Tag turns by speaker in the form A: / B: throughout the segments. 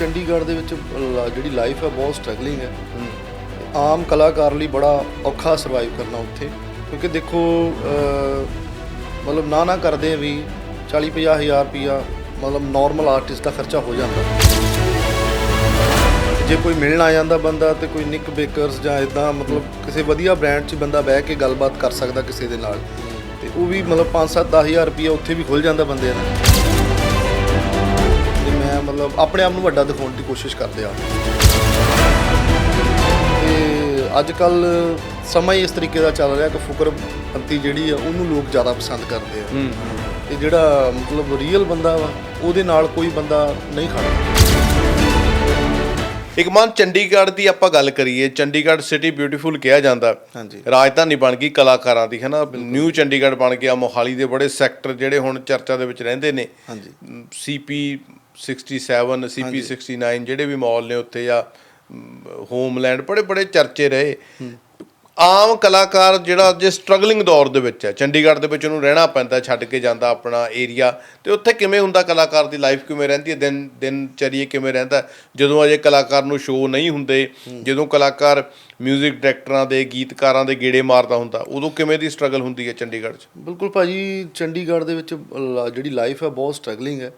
A: ਚੰਡੀਗੜ੍ਹ ਦੇ ਵਿੱਚ ਲ- ਜਿਹੜੀ ਲਾਈਫ ਹੈ ਬਹੁਤ ਸਟਰਗਲਿੰਗ ਹੈ। ਆਮ ਕਲਾਕਾਰ ਲਈ ਬੜਾ ਔਖਾ ਸਰਵਾਈਵ ਕਰਨਾ ਉੱਥੇ। ਕਿਉਂਕਿ ਦੇਖੋ ਅਹ, ਮਤਲਬ ਨਾ ਨਾ ਕਰਦੇ ਵੀ 40 50 ਹਜ਼ਾਰ ਰੁਪਿਆ ਮਤਲਬ ਨਾਰਮਲ ਆਰਟਿਸਟ ਦਾ ਖਰਚਾ ਹੋ ਜਾਂਦਾ। ਜੇ ਕੋਈ ਮਿਲਣ ਆ ਜਾਂਦਾ ਬੰਦਾ ਤੇ ਕੋਈ ਨਿਕ ਬੇਕਰਸ ਜਾਂ ਇਦਾਂ ਮਤਲਬ ਕਿਸੇ ਵਧੀਆ ਬ੍ਰਾਂਡ 'ਚ ਬੰਦਾ ਬਹਿ ਕੇ ਗੱਲਬਾਤ ਕਰ ਸਕਦਾ ਕਿਸੇ ਦੇ ਨਾਲ। ਤੇ ਉਹ ਵੀ ਮਤਲਬ 5-7 10000 ਰੁਪਿਆ ਉੱਥੇ ਵੀ ਖੁੱਲ ਜਾਂਦਾ ਬੰਦੇ ਦਾ। ਮਤਲਬ ਆਪਣੇ ਆਪ ਨੂੰ ਵੱਡਾ ਦਿਖਾਉਣ ਦੀ ਕੋਸ਼ਿਸ਼ ਕਰਦੇ ਆ। ਤੇ ਅੱਜ ਕੱਲ ਸਮਾਂ ਹੀ ਇਸ ਤਰੀਕੇ ਦਾ ਚੱਲ ਰਿਹਾ ਕਿ ਫੁਕਰਪੰਤੀ ਜਿਹੜੀ ਆ ਉਹਨੂੰ ਲੋਕ ਜ਼ਿਆਦਾ ਪਸੰਦ ਕਰਦੇ ਆ। ਤੇ ਜਿਹੜਾ ਮਤਲਬ ਰੀਅਲ ਬੰਦਾ ਵਾ ਉਹਦੇ ਨਾਲ ਕੋਈ ਬੰਦਾ ਨਹੀਂ ਖੜਦਾ।
B: ਇੱਕ ਮਨ ਚੰਡੀਗੜ੍ਹ ਦੀ ਆਪਾਂ ਗੱਲ ਕਰੀਏ ਚੰਡੀਗੜ੍ਹ ਸਿਟੀ ਬਿਊਟੀਫੁਲ ਕਿਹਾ ਜਾਂਦਾ।
A: ਹਾਂਜੀ।
B: ਰਾਜਧਾਨੀ ਬਣ ਗਈ ਕਲਾਕਾਰਾਂ ਦੀ ਹੈ ਨਾ ਨਿਊ ਚੰਡੀਗੜ੍ਹ ਬਣ ਗਿਆ ਮੋਹਾਲੀ ਦੇ ਬੜੇ ਸੈਕਟਰ ਜਿਹੜੇ ਹੁਣ ਚਰਚਾ ਦੇ ਵਿੱਚ ਰਹਿੰਦੇ ਨੇ।
A: ਹਾਂਜੀ।
B: ਸੀਪੀ 67 ਸੀਪੀ 69 ਜਿਹੜੇ ਵੀ ਮਾਲ ਨੇ ਉੱਥੇ ਜਾਂ ਹੋਮਲੈਂਡ ਬੜੇ ਬੜੇ ਚਰਚੇ ਰਹੇ। ਆਮ ਕਲਾਕਾਰ ਜਿਹੜਾ ਜੇ ਸਟਰਗਲਿੰਗ ਦੌਰ ਦੇ ਵਿੱਚ ਹੈ ਚੰਡੀਗੜ੍ਹ ਦੇ ਵਿੱਚ ਉਹਨੂੰ ਰਹਿਣਾ ਪੈਂਦਾ ਛੱਡ ਕੇ ਜਾਂਦਾ ਆਪਣਾ ਏਰੀਆ ਤੇ ਉੱਥੇ ਕਿਵੇਂ ਹੁੰਦਾ ਕਲਾਕਾਰ ਦੀ ਲਾਈਫ ਕਿਵੇਂ ਰਹਿੰਦੀ ਹੈ ਦਿਨ ਦਿਨ ਚਰੀਏ ਕਿਵੇਂ ਰਹਿੰਦਾ? ਜਦੋਂ ਅਜੇ ਕਲਾਕਾਰ ਨੂੰ ਸ਼ੋਅ ਨਹੀਂ ਹੁੰਦੇ ਜਦੋਂ ਕਲਾਕਾਰ 뮤직 ਡਾਇਰੈਕਟਰਾਂ ਦੇ ਗੀਤਕਾਰਾਂ ਦੇ ਗੇੜੇ ਮਾਰਦਾ ਹੁੰਦਾ ਉਦੋਂ ਕਿਵੇਂ ਦੀ ਸਟਰਗਲ ਹੁੰਦੀ ਹੈ ਚੰਡੀਗੜ੍ਹ 'ਚ?
A: ਬਿਲਕੁਲ ਭਾਜੀ ਚੰਡੀਗੜ੍ਹ ਦੇ ਵਿੱਚ ਜਿਹੜੀ ਲਾਈਫ ਹੈ ਬਹੁਤ ਸਟਰਗਲਿੰਗ ਹੈ।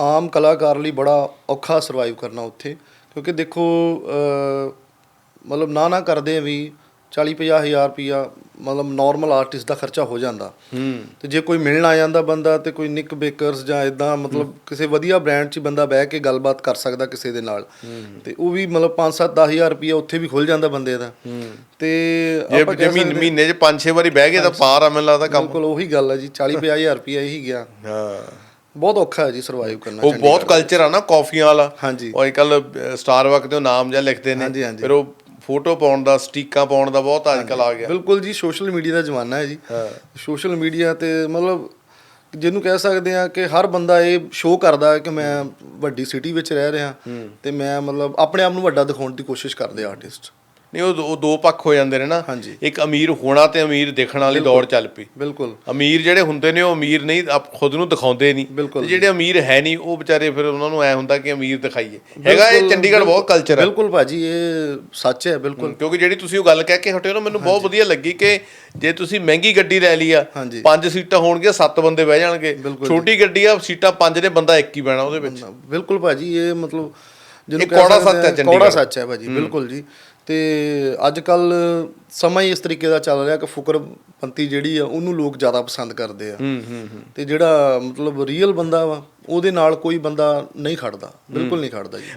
A: ਆਮ ਕਲਾਕਾਰ ਲਈ ਬੜਾ ਔਖਾ ਸਰਵਾਈਵ ਕਰਨਾ ਉੱਥੇ ਕਿਉਂਕਿ ਦੇਖੋ ਮਤਲਬ ਨਾ ਨਾ ਕਰਦੇ ਵੀ 40 50 ਹਜ਼ਾਰ ਰੁਪਿਆ ਮਤਲਬ ਨਾਰਮਲ ਆਰਟਿਸਟ ਦਾ ਖਰਚਾ ਹੋ ਜਾਂਦਾ। ਤੇ ਜੇ ਕੋਈ ਮਿਲਣ ਆ ਜਾਂਦਾ ਬੰਦਾ ਤੇ ਕੋਈ ਨਿਕ ਬੇਕਰਸ ਜਾਂ ਇਦਾਂ ਮਤਲਬ ਕਿਸੇ ਵਧੀਆ ਬ੍ਰਾਂਡ 'ਚ ਬੰਦਾ ਬਹਿ ਕੇ ਗੱਲਬਾਤ ਕਰ ਸਕਦਾ ਕਿਸੇ ਦੇ ਨਾਲ। ਤੇ ਉਹ ਵੀ ਮਤਲਬ 5-7 10000 ਰੁਪਿਆ ਉੱਥੇ ਵੀ ਖੁੱਲ ਜਾਂਦਾ ਬੰਦੇ ਦਾ। ਤੇ ਆਪਾਂ
B: ਜੇ ਮਹੀਨੇ 'ਚ 5-6 ਵਾਰੀ ਬਹਿ ਗਏ ਤਾਂ ਪਾਰ ਆ ਮੈਨੂੰ ਲੱਗਦਾ ਕੰਮ।
A: ਬਿਲਕੁਲ ਉਹੀ ਗੱਲ ਹੈ ਜੀ 40 50000 ਰੁਪਿਆ ਇਹੀ ਗਿਆ।
B: ਹਾਂ।
A: ਬਹੁਤ ਔਖਾ ਹੈ ਜੀ ਸਰਵਾਈਵ ਕਰਨਾ
B: ਉਹ ਬਹੁਤ ਕਲਚਰ ਆ ਨਾ ਕਾਫੀਆਂ ਵਾਲਾ।
A: ਹਾਂਜੀ।
B: ਉਹ ਕੱਲ ਸਟਾਰਬਕ ਤੇ ਉਹ ਨਾਮ ਜਿਹਾ ਲਿਖਦੇ ਨੇ।
A: ਹਾਂਜੀ, ਹਾਂਜੀ।
B: ਫਿਰ ਉਹ ਫੋਟੋ ਪਾਉਣ ਦਾ ਸਟੀਕਾਂ ਪਾਉਣ ਦਾ ਬਹੁਤ ਅੱਜ ਕੱਲ ਆ ਗਿਆ।
A: ਬਿਲਕੁਲ ਜੀ ਸੋਸ਼ਲ ਮੀਡੀਆ ਦਾ ਜ਼ਮਾਨਾ ਹੈ ਜੀ। ਸੋਸ਼ਲ ਮੀਡੀਆ ਤੇ ਮਤਲਬ ਜਿਹਨੂੰ ਕਹਿ ਸਕਦੇ ਆ ਕਿ ਹਰ ਬੰਦਾ ਇਹ ਸ਼ੋਅ ਕਰਦਾ ਕਿ ਮੈਂ ਵੱਡੀ ਸਿਟੀ ਵਿੱਚ ਰਹਿ ਰਿਹਾ ਤੇ ਮੈਂ ਮਤਲਬ ਆਪਣੇ ਆਪ ਨੂੰ ਵੱਡਾ ਦਿਖਾਉਣ ਦੀ ਕੋਸ਼ਿਸ਼ ਕਰਦੇ ਆਰਟਿਸਟ
B: ਨਹੀਂ ਉਹ ਉਹ ਦੋ ਪੱਖ ਹੋ ਜਾਂਦੇ ਨੇ ਨਾ। ਇੱਕ ਅਮੀਰ ਹੋਣਾ ਤੇ ਅਮੀਰ ਦਿਖਣ ਵਾਲੀ ਦੌੜ ਚੱਲ ਪਈ।
A: ਬਿਲਕੁਲ।
B: ਅਮੀਰ ਜਿਹੜੇ ਹੁੰਦੇ ਨੇ ਉਹ ਅਮੀਰ ਨਹੀਂ ਆਪ ਖੁਦ ਨੂੰ ਦਿਖਾਉਂਦੇ ਨਹੀਂ। ਤੇ ਜਿਹੜੇ ਅਮੀਰ ਹੈ ਨਹੀਂ ਉਹ ਵਿਚਾਰੇ ਫਿਰ ਉਹਨਾਂ ਨੂੰ ਐ ਹੁੰਦਾ ਕਿ ਅਮੀਰ ਦਿਖਾਈਏ। ਹੈਗਾ ਇਹ ਚੰਡੀਗੜ੍ਹ ਬਹੁਤ ਕਲਚਰ ਹੈ
A: ਬਿਲਕੁਲ ਭਾਜੀ ਇਹ ਸੱਚ ਹੈ ਬਿਲਕੁਲ।
B: ਕਿਉਂਕਿ ਜਿਹੜੀ ਤੁਸੀਂ ਉਹ ਗੱਲ ਕਹਿ ਕੇ ਹਟੇ ਹੋ ਨਾ ਮੈਨੂੰ ਬਹੁਤ ਵਧੀਆ ਲੱਗੀ ਕਿ ਜੇ ਤੁਸੀਂ ਮਹਿੰਗੀ ਗੱਡੀ ਲੈ ਲਈ ਆ। ਪੰਜ ਸੀਟਾਂ ਹੋਣਗੀਆਂ ਸੱਤ ਬੰਦੇ ਬਹਿ ਜਾਣਗੇ। ਛੋਟੀ ਗੱਡੀ ਆ ਸੀਟਾਂ ਪੰਜ ਨੇ ਬੰਦਾ ਇੱਕ ਹੀ ਬਹਿਣਾ ਉਹਦੇ ਵਿੱਚ।
A: ਬਿਲਕੁਲ ਭਾਜੀ ਇਹ ਮਤਲਬ ਜਿਹਨੂੰ
B: ਕੌੜਾ ਸੱਚ ਹੈ ਚੰਡੀਗੜ੍ਹ।
A: ਕੌੜਾ ਸੱਚ ਹੈ ਭਾਜੀ ਬਿਲਕੁਲ ਜੀ। ਤੇ ਅੱਜ ਕੱਲ ਸਮਾਂ ਹੀ ਇਸ ਤਰੀਕੇ ਦਾ ਚੱਲ ਰਿਹਾ ਕਿ ਫੁਕਰਪੰਤੀ ਜਿਹੜੀ ਆ ਉਹਨੂੰ ਲੋਕ ਜ਼ਿਆਦਾ ਪਸੰਦ ਕਰਦੇ ਆ। ਤੇ ਜਿਹੜਾ ਮਤਲਬ ਰੀਅਲ ਬੰਦਾ ਵਾ ਉਹਦੇ ਨਾਲ ਕੋਈ ਬੰਦਾ ਨਹੀਂ ਖੜਦਾ। ਬਿਲਕੁਲ ਨਹੀਂ ਖੜਦਾ ਜੀ।